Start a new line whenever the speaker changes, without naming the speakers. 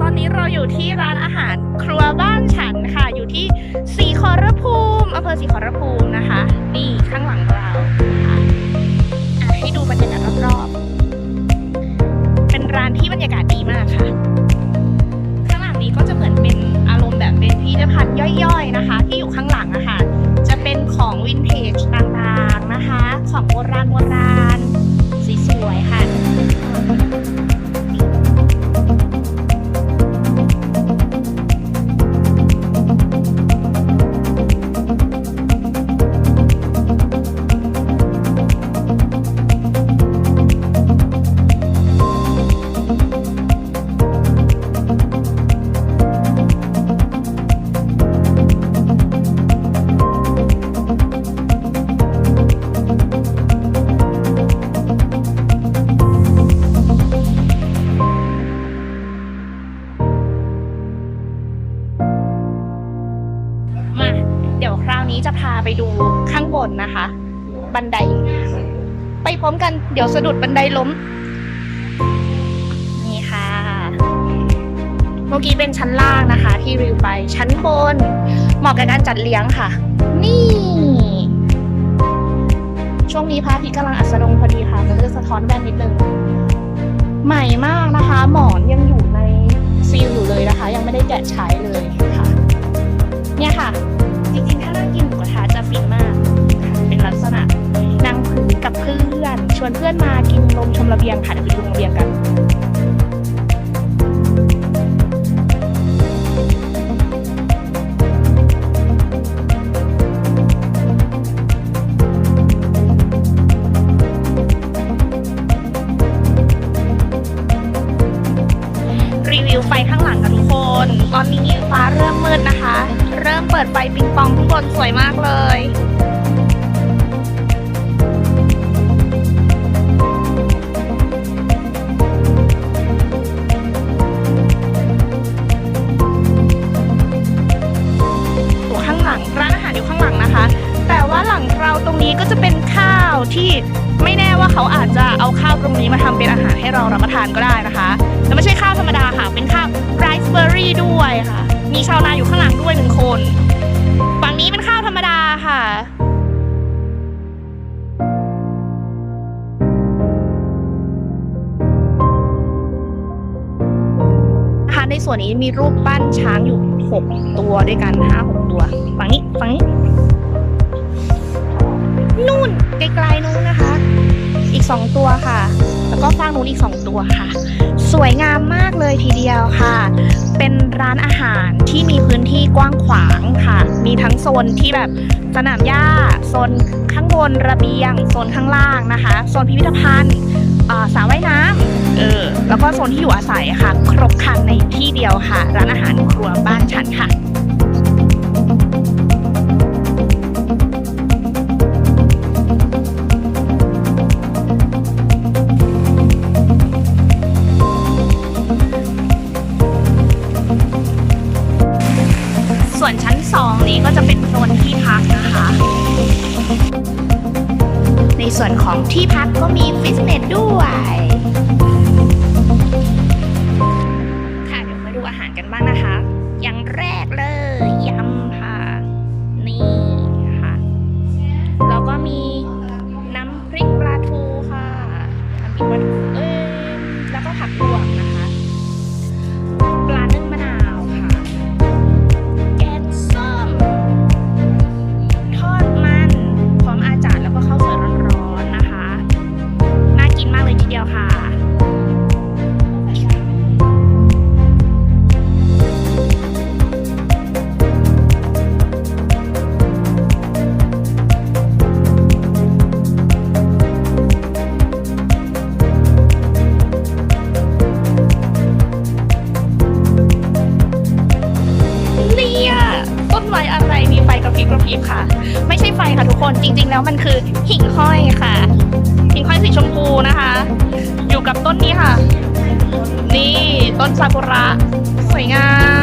ตอนนี้เราอยู่ที่ร้านอาหารครัวบ้านฉันค่ะ อยู่ที่สีขอรภูมิอำเภอสีขอรภูมินะคะ นี่ข้างหลังเราค่ะอะให้ดูบรรยากาศรอบๆ เป็นร้านที่บรรยากาศดีมากค่ะ นี้จะพาไปดูข้างบนนะคะ บันได ไปพร้อมกันเดี๋ยวสะดุดบันไดล้ม นี่ค่ะ เมื่อกี้เป็นชั้นล่างนะคะ ที่รีวิวไปชั้นบน เหมาะกับการจัดเลี้ยงค่ะ นี่ ช่วงนี้พระอาทิตย์กำลังอัสดงพอดีค่ะจะเลือกสะท้อนแว่นนิดนึงใหม่มากนะคะ หมอนยังอยู่ในซีลอยู่เลยนะคะ ยังไม่ได้แกะใช้เลยค่ะ เนี่ยค่ะ จริงๆ ถ้านั่งกินหมูกระทะจะฟินมาก เป็นลักษณะนั่งพื้นกับเพื่อน ชวนเพื่อนมากินลมชมระเบียงค่ะเดี๋ยวไปดูระเบียงกัน ดไฟปิงปองข้างบนสวยมากเลยอยู่ข้างหลังร้านอาหารอยู่ข้างหลังนะคะ แต่ว่าหลังเราตรงนี้ก็จะเป็นข้าวที่ไม่แน่ว่าเขาอาจจะเอาข้าวตรงนี้มาทำเป็นอาหารให้เรารับประทานก็ได้นะคะาวธรรมดาค่ะ เป็นข้าวไรซ์เบอร์รี่ด้วยค่ะ มีชาวนาอยู่ข้างหลังด้วยหนึ่งคน ฝั่งนี้เป็นข้าวธรรมดาค่ะในส่วนนี้มีรูปปั้นช้างอยู่ 6 ตัวด้วยกัน5 6ตัว ฝั่งนี้ ฝั่งนี้ นู่นไกลๆนู้นนะคะ อีก 2 ตัวค่ะ แล้วก็ฝั่งนู้นอีก 2 ตัวค่ะ สวยงามมากเลยทีเดียวค่ะ เป็นร้านอาหารที่มีพื้นที่กว้างขวางค่ะ มีทั้งโซนที่แบบสนามหญ้า โซนข้างบนระเบียง โซนข้างล่างนะคะ โซนพิพิธภัณฑ์อ่าสระว่ายน้ำเออ แล้วก็โซนที่อยู่อาศัยค่ะ ครบครันในที่เดียวค่ะ ร้านอาหารครัวบ้านฉันค่ะ จะเป็นโซนที่พักนะคะ ในส่วนของที่พักก็มีฟิตเนสด้วยค่ะเดี๋ยวมาดูอาหารกันบ้างนะคะ อย่างแรกเลยยำค่ะ นี่ค่ะ แล้วก็มีน้ำพริกปลาทูค่ะน้ำพริกปลาทูเอ้ยแล้วก็ผักรวมนะคะ จริง ๆ แล้วมันคือหิ่งห้อยค่ะ หิ่งห้อยสีชมพูนะคะ อยู่กับต้นนี้ค่ะ นี่ต้นซากุระสวยงาม